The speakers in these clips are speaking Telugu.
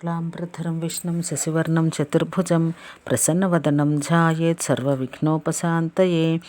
క్లాంప్రధరం విష్ణుం శశివర్ణం చతుర్భుజం ప్రసన్నవదనం ధ్యాయేత్ సర్వవిఘ్నోపశాంతయే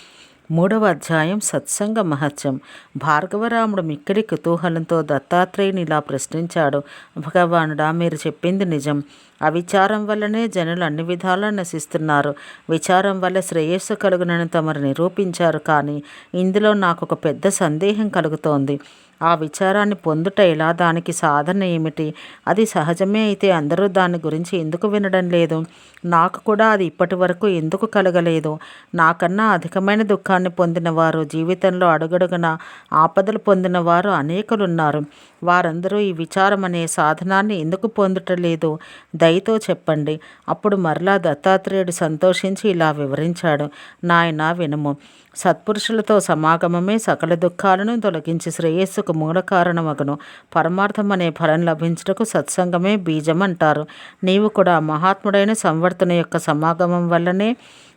మూడవ అధ్యాయం సత్సంగ మహత్యం. భార్గవరాముడు మిక్కడి కుతూహలంతో దత్తాత్రేయుని ఇలా ప్రశ్నించాడు భగవానుడా మీరు చెప్పింది నిజం. అవిచారం వల్లనే జనులు అన్ని విధాలా నశిస్తున్నారు. విచారం వల్ల శ్రేయస్సు కలుగునని తమరు నిరూపించారు కానీ ఇందులో నాకు ఒక పెద్ద సందేహం కలుగుతోంది. ఆ విచారాన్ని పొందుట ఎలా? దానికి సాధన ఏమిటి? అది సహజమే అయితే అందరూ దాని గురించి ఎందుకు వినడం లేదు? నాకు కూడా అది ఇప్పటి వరకు ఎందుకు కలగలేదు? నాకన్నా అధికమైన దుఃఖాన్ని పొందిన వారు జీవితంలో అడుగడుగున ఆపదలు పొందిన వారు అనేకులున్నారు. వారందరూ ఈ విచారం అనే సాధనాన్ని ఎందుకు పొందటలేదు? దయతో చెప్పండి. అప్పుడు మరలా దత్తాత్రేయుడు సంతోషించి ఇలా వివరించాడు. నాయన వినము. సత్పురుషులతో సమాగమమే సకల దుఃఖాలను తొలగించి శ్రేయస్సుకు మూల కారణమగును. పరమార్థం అనే ఫలం లభించుటకు సత్సంగమే బీజం అంటారు నీవు కూడా మహాత్ముడైన సంవర్తన యొక్క సమాగమం వల్లనే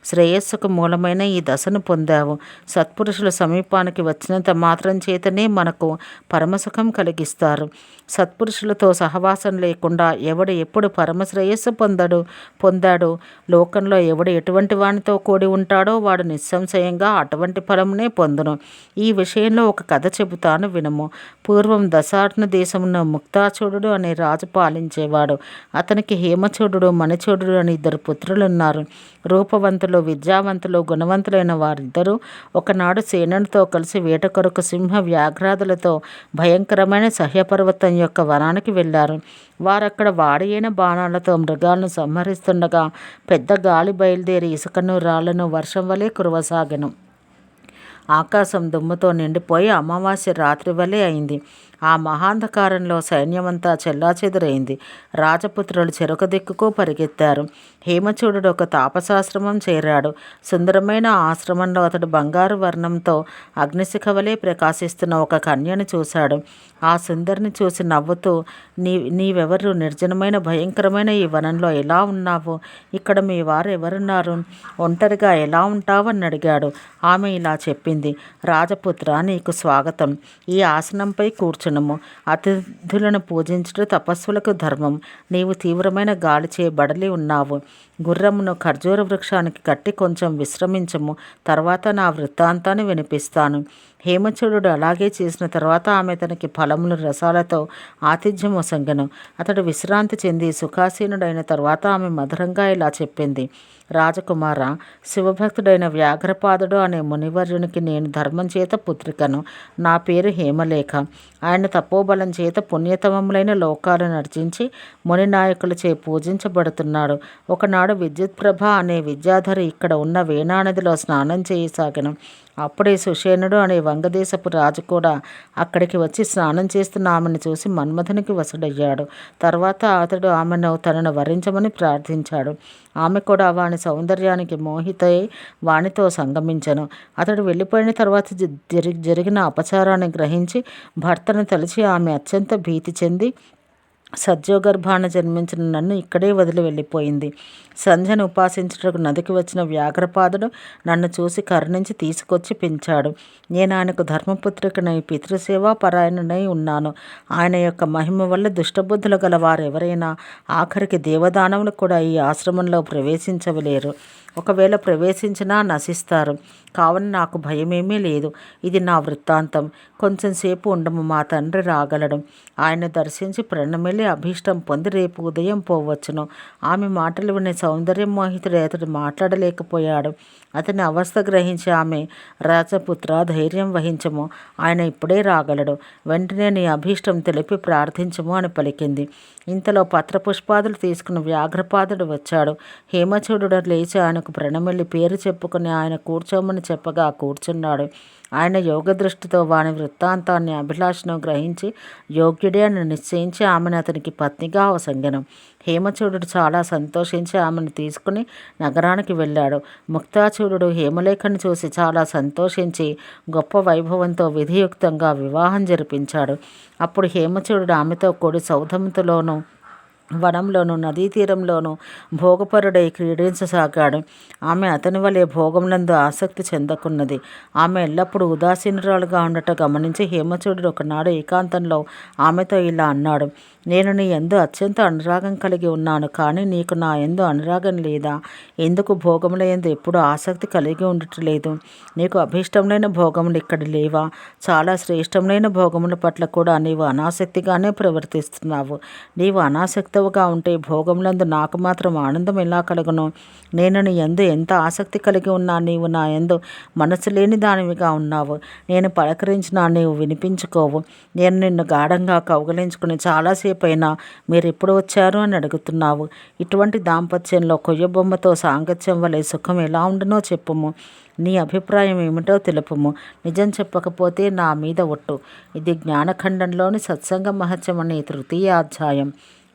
శ్రేయస్సుకు మూలమైన ఈ దశను పొందావు. సత్పురుషుల సమీపానికి వచ్చినంత మాత్రం చేతనే మనకు పరమసుఖం కలిగిస్తారు. సత్పురుషులతో సహవాసం లేకుండా ఎవడు ఎప్పుడు పరమశ్రేయస్సు పొందడు? పొందాడు. లోకంలో ఎవడు ఎటువంటి వానితో కూడి ఉంటాడో వాడు నిస్సంశయంగా అటువంటి ఫలమునే పొందును. ఈ విషయంలో ఒక కథ చెబుతాను వినము. పూర్వం దశార్ణ దేశమున ముక్తాచూడు అనే రాజు పాలించేవాడు. అతనికి హేమచూడు మణిచూడు అని ఇద్దరు పుత్రులున్నారు. రూపవంతులు విద్యావంతులు గుణవంతులైన వారిద్దరూ ఒకనాడు సేనునితో కలిసి వేట కొరకు సింహ వ్యాఘ్రాదులతో భయంకరమైన సహ్యపర్వతం యొక్క వనానికి వెళ్ళారు. వారక్కడ వాడియైన బాణాలతో మృగాలను సంహరిస్తుండగా పెద్ద గాలి బయలుదేరి ఇసుకను రాళ్ళను వర్షం వలె కురవసాగను. ఆకాశం దుమ్ముతో నిండిపోయి అమావాస్య రాత్రి వలె అయింది. ఆ మహాంధకారంలో సైన్యమంతా చెల్లాచెదురైంది. రాజపుత్రులు చెరొక దిక్కుకు పరిగెత్తారు. హేమచూడు ఒక తాపసాశ్రమం చేరాడు. సుందరమైన ఆశ్రమంలో అతడు బంగారు వర్ణంతో అగ్నిశిఖ వలె ప్రకాశిస్తున్న ఒక కన్యను చూశాడు. ఆ సుందరిని చూసి నవ్వుతూ నీ నీవెవరు? నిర్జనమైన భయంకరమైన ఈ వనంలో ఎలా ఉన్నావు? ఇక్కడ మీ వారు ఎవరున్నారు? ఒంటరిగా ఎలా ఉంటావని అడిగాడు. ఆమె ఇలా చెప్పింది రాజపుత్ర నీకు స్వాగతం. ఈ ఆసనంపై కూర్చుని కూర్చునము అతిథులను పూజించడం తపస్సులకు ధర్మం. నీవు తీవ్రమైన గాలిచే బడలి ఉన్నావు. గుర్రమును ఖర్జూర వృక్షానికి కట్టి కొంచెం విశ్రమించము. తర్వాత నా వృత్తాంతాన్ని వినిపిస్తాను. హేమచూడు అలాగే చేసిన తర్వాత ఆమె తనకి ఫలములు రసాలతో ఆతిథ్యం ఒసంగను అతడు విశ్రాంతి చెంది సుఖాసీనుడైన తర్వాత ఆమె మధురంగా ఇలా చెప్పింది. రాజకుమార శివభక్తుడైన వ్యాఘ్రపాదుడు అనే మునివర్యునికి నేను ధర్మం చేత పుత్రికను. నా పేరు హేమలేఖ. ఆయన తపోబలం చేత పుణ్యతమములైన లోకాలు నడిచించి ముని నాయకులచే పూజించబడుతున్నాడు. ఒకనాడు విద్యుత్ ప్రభ అనే విద్యాధరి ఇక్కడ ఉన్న వేణానదిలో స్నానం చేయసాగను అప్పుడే సుషేనుడు అనే వంగదేశపు రాజు కూడా అక్కడికి వచ్చి స్నానం చేస్తున్న ఆమెను చూసి మన్మథునికి వసుడయ్యాడు తర్వాత అతడు ఆమెను తనను వరించమని ప్రార్థించాడు. ఆమె కూడా వాని సౌందర్యానికి మోహితై వానితో సంగమించను. అతడు వెళ్ళిపోయిన తర్వాత జరిగిన అపచారాన్ని గ్రహించి భర్తను తలిచి ఆమె అత్యంత భీతి చెంది సద్యోగర్భాన జన్మించిన నన్ను ఇక్కడే వదిలి వెళ్ళిపోయింది. సంధ్యను ఉపాసించుటకు నదికి వచ్చిన వ్యాఘ్రపాదుడు నన్ను చూసి కరుణించి తీసుకొచ్చి పెంచాడు. నేను ఆయనకు ధర్మపుత్రికనై పితృసేవా పరాయణునై ఉన్నాను. ఆయన యొక్క మహిమ వల్ల దుష్టబుద్ధులు గల వారెవరైనా ఆఖరికి దేవదానవులు కూడా ఈ ఆశ్రమంలో ప్రవేశించవలేరు. ఒకవేళ ప్రవేశించినా నశిస్తారు. కావున నాకు భయమేమీ లేదు. ఇది నా వృత్తాంతం. కొంచెం సేపు ఉండము మా తండ్రి రాగలడు. ఆయన దర్శించి ప్రణమిలి అభీష్టం పొంది రేపు ఉదయం పోవచ్చును. ఆమె మాటలు వినే సౌందర్యం మోహితుడు అతడు మాట్లాడలేకపోయాడు. అతని అవస్థ గ్రహించి ఆమె రాజపుత్ర ధైర్యం వహించము. ఆయన ఇప్పుడే రాగలడు. వెంటనే నీ అభీష్టం తెలిపి ప్రార్థించము అని పలికింది. ఇంతలో పత్రపుష్పాదులు తీసుకుని వ్యాఘ్రపాదుడు వచ్చాడు. హేమచూడు లేచి ఆయనకు ప్రణమిల్లి పేరు చెప్పుకుని ఆయన కూర్చోమని చెప్పగా కూర్చున్నాడు. ఆయన యోగ దృష్టితో వాని వృత్తాంతాన్ని అభిలాషను గ్రహించి యోగ్యుడే అని నిశ్చయించి ఆమెను అతనికి పత్నిగా అవసంగనం హేమచూడు చాలా సంతోషించి ఆమెను తీసుకుని నగరానికి వెళ్ళాడు. ముక్తాచూడు హేమలేఖను చూసి చాలా సంతోషించి గొప్ప వైభవంతో విధియుక్తంగా వివాహం జరిపించాడు. అప్పుడు హేమచూడు ఆమెతో కూడి సౌధముతలోనూ వనంలోను నదీ తీరంలోను భోగపరుడై క్రీడించసాగాడు. ఆమె అతని వలె భోగమునందు ఆసక్తి చెందకున్నది. ఆమె ఎల్లప్పుడూ ఉదాసీనురాలుగా ఉండట గమనించి హేమచూడు ఒకనాడు ఏకాంతంలో ఆమెతో ఇలా అన్నాడు నేను నీ ఎందు అత్యంత అనురాగం కలిగి ఉన్నాను కానీ నీకు నా ఎందు అనురాగం లేదా? ఎందుకు భోగముల ఎందు ఎప్పుడు ఆసక్తి కలిగి ఉండట్లేదు? నీకు అభీష్టములైన భోగములు ఇక్కడ లేవా? చాలా శ్రేష్టములైన భోగముల పట్ల కూడా నీవు అనాసక్తిగానే ప్రవర్తిస్తున్నావు. నీవు అనాసక్తవుగా ఉంటే భోగములందు నాకు మాత్రం ఆనందం ఎలా కలుగును? నేను నీ ఎందు ఎంత ఆసక్తి కలిగి ఉన్నా నీవు నా ఎందు మనసు లేని దానివిగా ఉన్నావు. నేను పలకరించినా నీవు వినిపించుకోవు. నేను నిన్ను గాఢంగా కౌగలించుకుని చాలాసేపు అయినా మీరు ఎప్పుడు వచ్చారు అని అడుగుతున్నావు. ఇటువంటి దాంపత్యంలో కొయ్యబొమ్మతో సాంగత్యం వలె సుఖం ఎలా ఉండునో చెప్పుము. నీ అభిప్రాయం ఏమిటో తెలుపుము. నిజం చెప్పకపోతే నా మీద ఒట్టు. ఇది జ్ఞానఖండంలోని సత్సంగ మహత్యం అనే తృతీయ అధ్యాయం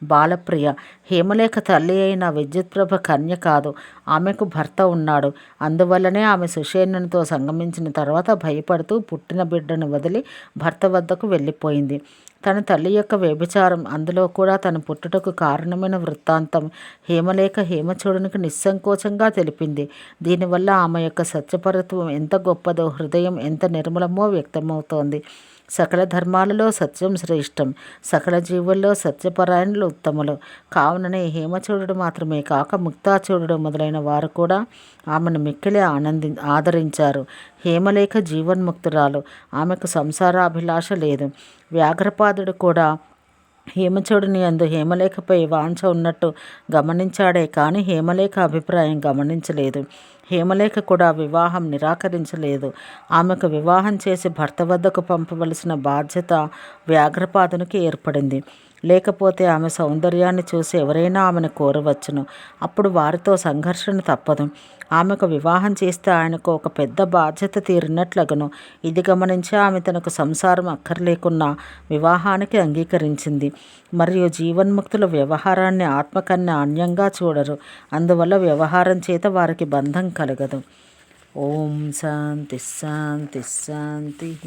బాలప్రియ. హేమలేఖ తల్లి అయిన విద్యుత్ప్రభ కన్య కాదు. ఆమెకు భర్త ఉన్నాడు. అందువల్లనే ఆమె సుషేణునితో సంగమించిన తర్వాత భయపడుతూ పుట్టిన బిడ్డను వదిలి భర్త వద్దకు వెళ్ళిపోయింది. తన తల్లి యొక్క వ్యభిచారం అందులో కూడా తన పుట్టుటకు కారణమైన వృత్తాంతం హేమలేఖ హేమచూడునికి నిస్సంకోచంగా తెలిపింది. దీనివల్ల ఆమె యొక్క సత్యపరత్వం ఎంత గొప్పదో హృదయం ఎంత నిర్మలమో వ్యక్తమవుతోంది. సకల ధర్మాలలో సత్యం శ్రేష్టం సకల జీవుల్లో సత్యపరాయణులు ఉత్తములు. కావుననే హేమచూడు మాత్రమే కాక ముక్తాచూడు మొదలైన వారు కూడా ఆమెను మిక్కిలి ఆనంది ఆదరించారు. హేమలేఖ జీవన్ముక్తురాలు. ఆమెకు సంసారాభిలాష లేదు. వ్యాఘ్రపాదుడు కూడా హేమచోడిని అందు హేమలేఖపై వాంఛ ఉన్నట్టు గమనించాడే కానీ హేమలేఖ అభిప్రాయం గమనించలేదు. హేమలేఖ కూడా వివాహం నిరాకరించలేదు. ఆమెకు వివాహం చేసి భర్త వద్దకు పంపవలసిన బాధ్యత వ్యాఘ్రపాదునికి ఏర్పడింది. లేకపోతే ఆమె సౌందర్యాన్ని చూసి ఎవరైనా ఆమెను కోరవచ్చును. అప్పుడు వారితో సంఘర్షణ తప్పదు. ఆమెకు వివాహం చేస్తే ఆయనకు ఒక పెద్ద బాధ్యత తీరినట్లగను. ఇది గమనించి ఆమె తనకు సంసారం అక్కర్లేకున్నా వివాహానికి అంగీకరించింది. మరియు జీవన్ముక్తుల వ్యవహారాన్ని ఆత్మకన్నా అన్యంగా చూడరు. అందువల్ల వ్యవహారం చేత వారికి బంధం కలగదు. ఓం శాంతి శాంతి శాంతి.